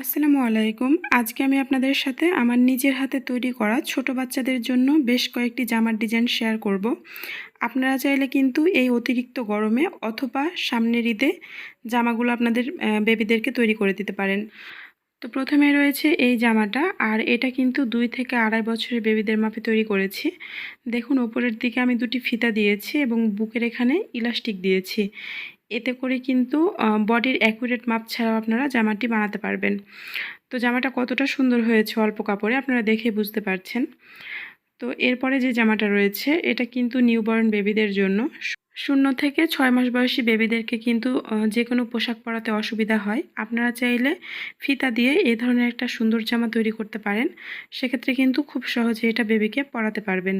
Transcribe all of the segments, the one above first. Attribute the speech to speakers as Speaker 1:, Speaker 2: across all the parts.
Speaker 1: আসসালামু আলাইকুম। আজকে আমি আপনাদের সাথে আমার নিজের হাতে তৈরি করা ছোট বাচ্চাদের জন্য বেশ কয়েকটি জামার ডিজাইন শেয়ার করব। আপনারা চাইলে কিন্তু এই অতিরিক্ত গরমে অথবা সামনের ঈদে জামাগুলো আপনাদের বেবিদেরকে তৈরি করে দিতে পারেন। তো প্রথমে রয়েছে এই জামাটা আর এটা কিন্তু দুই থেকে আড়াই বছরের বেবিদের মাপে তৈরি করেছি। দেখুন, ওপরের দিকে আমি দুটি ফিতা দিয়েছি এবং বুকের এখানে ইলাস্টিক দিয়েছি। এতে করে কিন্তু বডির অ্যাকুরেট মাপ ছাড়াও আপনারা জামাটি বানাতে পারবেন। তো জামাটা কতটা সুন্দর হয়েছে অল্প কাপড়ে আপনারা দেখে বুঝতে পারছেন। তো এরপরে যে জামাটা রয়েছে, এটা কিন্তু নিউবর্ন বেবিদের জন্য। শূন্য থেকে ছয় মাস বয়সী বেবিদেরকে কিন্তু যে কোনো পোশাক পরাতে অসুবিধা হয়। আপনারা চাইলে ফিতা দিয়ে এই ধরনের একটা সুন্দর জামা তৈরি করতে পারেন। সেক্ষেত্রে কিন্তু খুব সহজে এটা বেবিকে পরাতে পারবেন।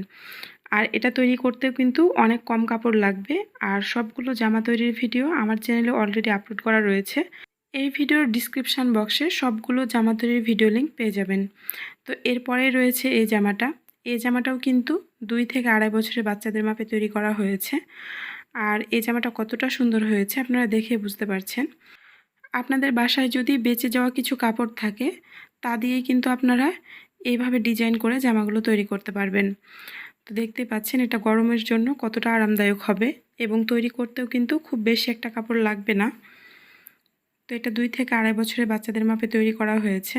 Speaker 1: আর এটা তৈরি করতেও কিন্তু অনেক কম কাপড় লাগবে। আর সবগুলো জামা তৈরির ভিডিও আমার চ্যানেলে অলরেডি আপলোড করা রয়েছে। এই ভিডিওর ডিসক্রিপশান বক্সে সবগুলো জামা তৈরির ভিডিও লিঙ্ক পেয়ে যাবেন। তো এরপরে রয়েছে এই জামাটা। এই জামাটাও কিন্তু দুই থেকে আড়াই বছরের বাচ্চাদের মাপে তৈরি করা হয়েছে। আর এই জামাটা কতটা সুন্দর হয়েছে আপনারা দেখে বুঝতে পারছেন। আপনাদের বাসায় যদি বেঁচে যাওয়া কিছু কাপড় থাকে, তা দিয়ে কিন্তু আপনারা এইভাবে ডিজাইন করে জামাগুলো তৈরি করতে পারবেন। তো দেখতে পাচ্ছেন এটা গরমের জন্য কতটা আরামদায়ক হবে এবং তৈরি করতেও কিন্তু খুব বেশি একটা কাপড় লাগবে না। তো এটা দুই থেকে আড়াই বছরের বাচ্চাদের মাপে তৈরি করা হয়েছে।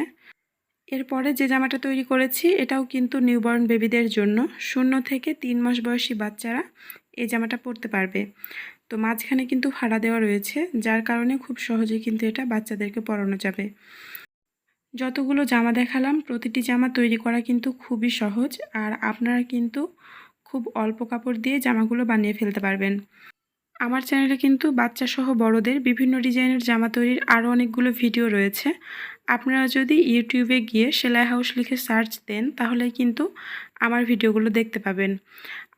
Speaker 1: এরপরে যে জামাটা তৈরি করেছি, এটাও কিন্তু নিউবর্ন বেবিদের জন্য। শূন্য থেকে তিন মাস বয়সী বাচ্চারা এই জামাটা পরতে পারবে। তো মাঝখানে কিন্তু ফাড়া দেওয়া রয়েছে, যার কারণে খুব সহজেই কিন্তু এটা বাচ্চাদেরকে পরানো যাবে। যতগুলো জামা দেখালাম, প্রতিটি জামা তৈরি করা কিন্তু খুবই সহজ আর আপনারা কিন্তু খুব অল্প কাপড় দিয়ে জামাগুলো বানিয়ে ফেলতে পারবেন। আমার চ্যানেলে কিন্তু বাচ্চা সহ বড়দের বিভিন্ন ডিজাইনের জামা তৈরির আরও অনেকগুলো ভিডিও রয়েছে। আপনারা যদি ইউটিউবে গিয়ে সেলাই হাউস লিখে সার্চ দেন, তাহলে কিন্তু আমার ভিডিওগুলো দেখতে পাবেন।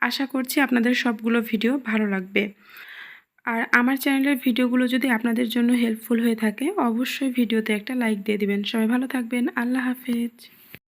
Speaker 1: আশা করছি আপনাদের সবগুলো ভিডিও ভালো লাগবে। আর আমার চ্যানেলের ভিডিওগুলো যদি আপনাদের জন্য হেল্পফুল হয়ে থাকে, অবশ্যই ভিডিওতে একটা লাইক দিয়ে দিবেন। সবাই ভালো থাকবেন। আল্লাহ হাফেজ।